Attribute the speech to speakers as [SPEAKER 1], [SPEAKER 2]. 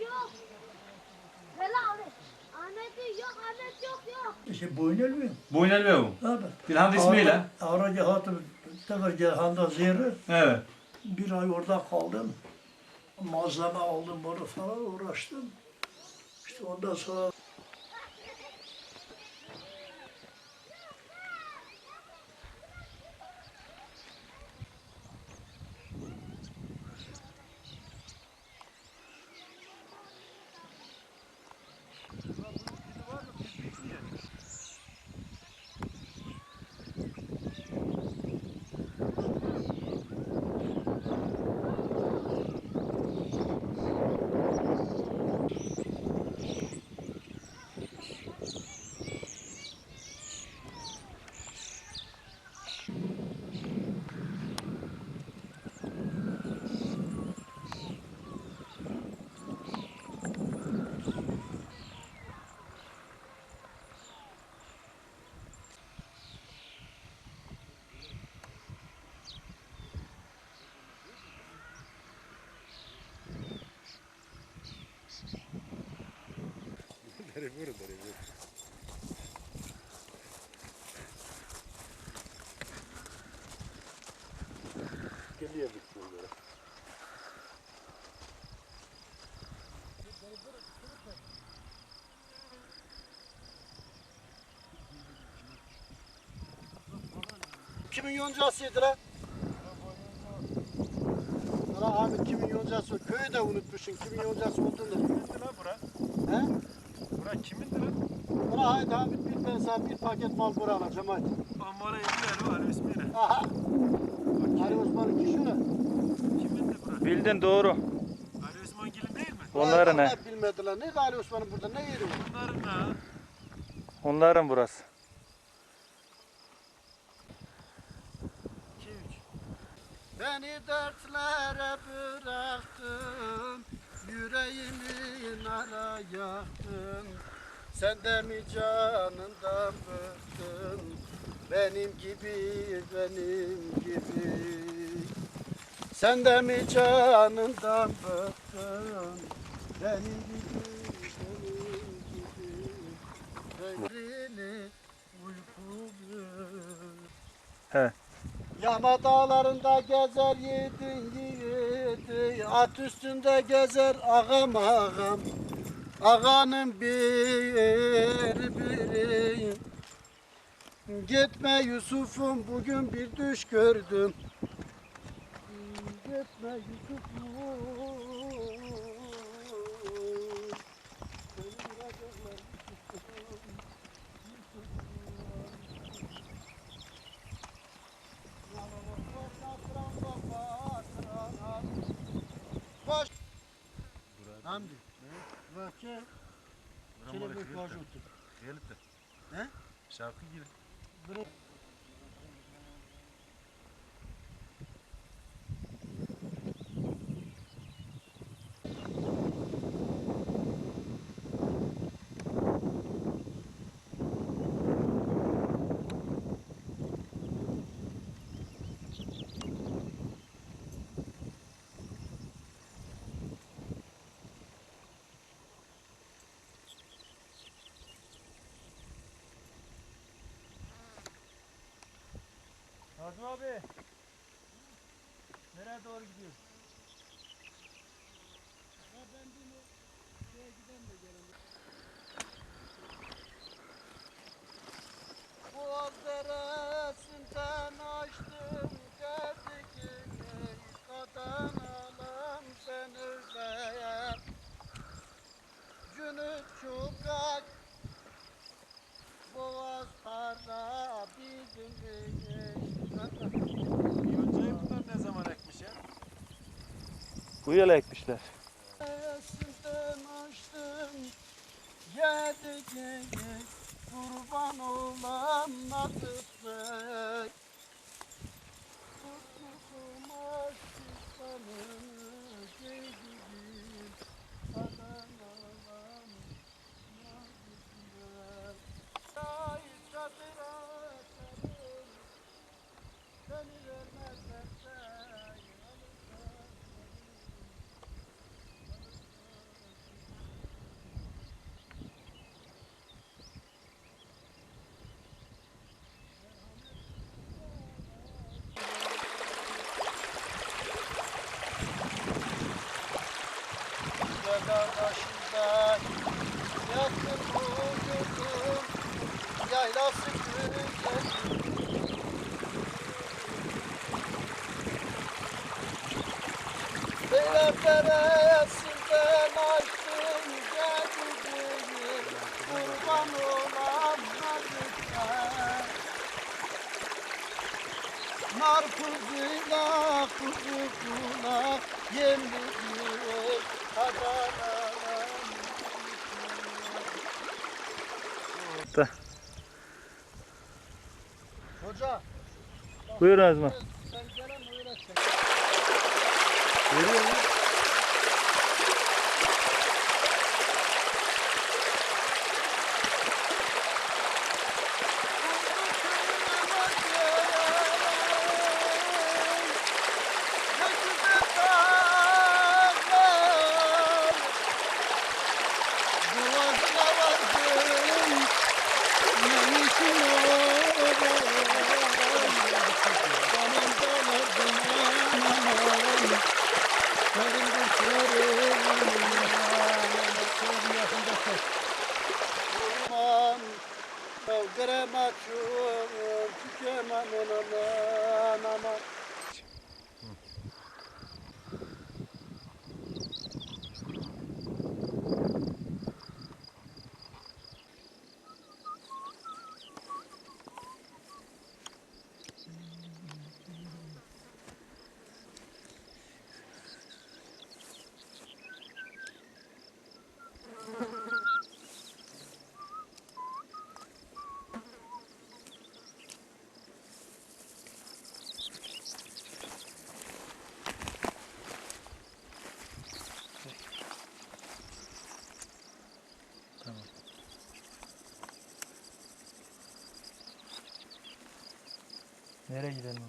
[SPEAKER 1] yok. Hele Ahmet. Ahmet'i yok Ahmet yok yok.
[SPEAKER 2] İşte boyun ölmüyor.
[SPEAKER 3] Boyun elbette bu.
[SPEAKER 2] Abi.
[SPEAKER 3] Bilham ismiyle.
[SPEAKER 2] Avraca hatım Tefer Cerhan'da zehri.
[SPEAKER 3] Evet.
[SPEAKER 2] Bir ay orada kaldım. Malzeme aldım bunu falan uğraştım. İşte ondan sonra
[SPEAKER 4] Kimin yoncasıydı lan? Lan abi kimin yoncası? Köyü de unutmuşsun. Kimin yoncası olduğunu.
[SPEAKER 5] Kimindi lan bura?
[SPEAKER 4] He?
[SPEAKER 5] Bura kimindi lan?
[SPEAKER 4] Bana haydi abi bir ben sana bir paket mal bura alacağım haydi.
[SPEAKER 5] Amara Emre Ali ismiyle.
[SPEAKER 4] Aha. Ali Osman'ın kişi ne?
[SPEAKER 5] Kimindi bura?
[SPEAKER 6] Bildin doğru.
[SPEAKER 5] Ali Osman Gil'in değil mi?
[SPEAKER 6] Onların ne?
[SPEAKER 4] Bilmediler. Ne Ali Osman'ın burada ne yeri var?
[SPEAKER 5] Bunların ha.
[SPEAKER 6] Onların burası.
[SPEAKER 4] Beni dertlere bıraktın Yüreğimi nara yaktın. Sen de mi canından bıktın? Benim gibi, benim gibi. Sen de mi canından bıktın? Benim gibi, benim gibi. Ömrünü uyku
[SPEAKER 6] He.
[SPEAKER 4] Yama dağlarında gezer yedin At üstünde gezer ağam ağam. Ağanın bir biri. Gitme Yusuf'um bugün bir düş gördüm. Gitme Yusuf'um Vakti. Şöyle bir baş otur.
[SPEAKER 5] Gelip de.
[SPEAKER 4] He?
[SPEAKER 5] Şarkı gibi.
[SPEAKER 6] Nazım abi. Nereye doğru gidiyorsun?
[SPEAKER 5] Yoncayı bunlar ne zaman ekmiş ya?
[SPEAKER 6] Bu yıl ekmişler.
[SPEAKER 4] Deresinden açtım geldik Kurban olan Natıp dağ başında Yattım uyudum Yaylası güzel Peygamberesinden açtım geldiğini Kurban olan nazikler Narkuzuyla kuzukuna Yemlidir kadaralar
[SPEAKER 6] Da.
[SPEAKER 4] Hoca
[SPEAKER 6] Buyur Azman.
[SPEAKER 4] sen gelen öğreteceksin.
[SPEAKER 6] Veriyor mu?
[SPEAKER 4] Aman, Gremaçum, tükemem aman aman.
[SPEAKER 6] Nereye gidelim?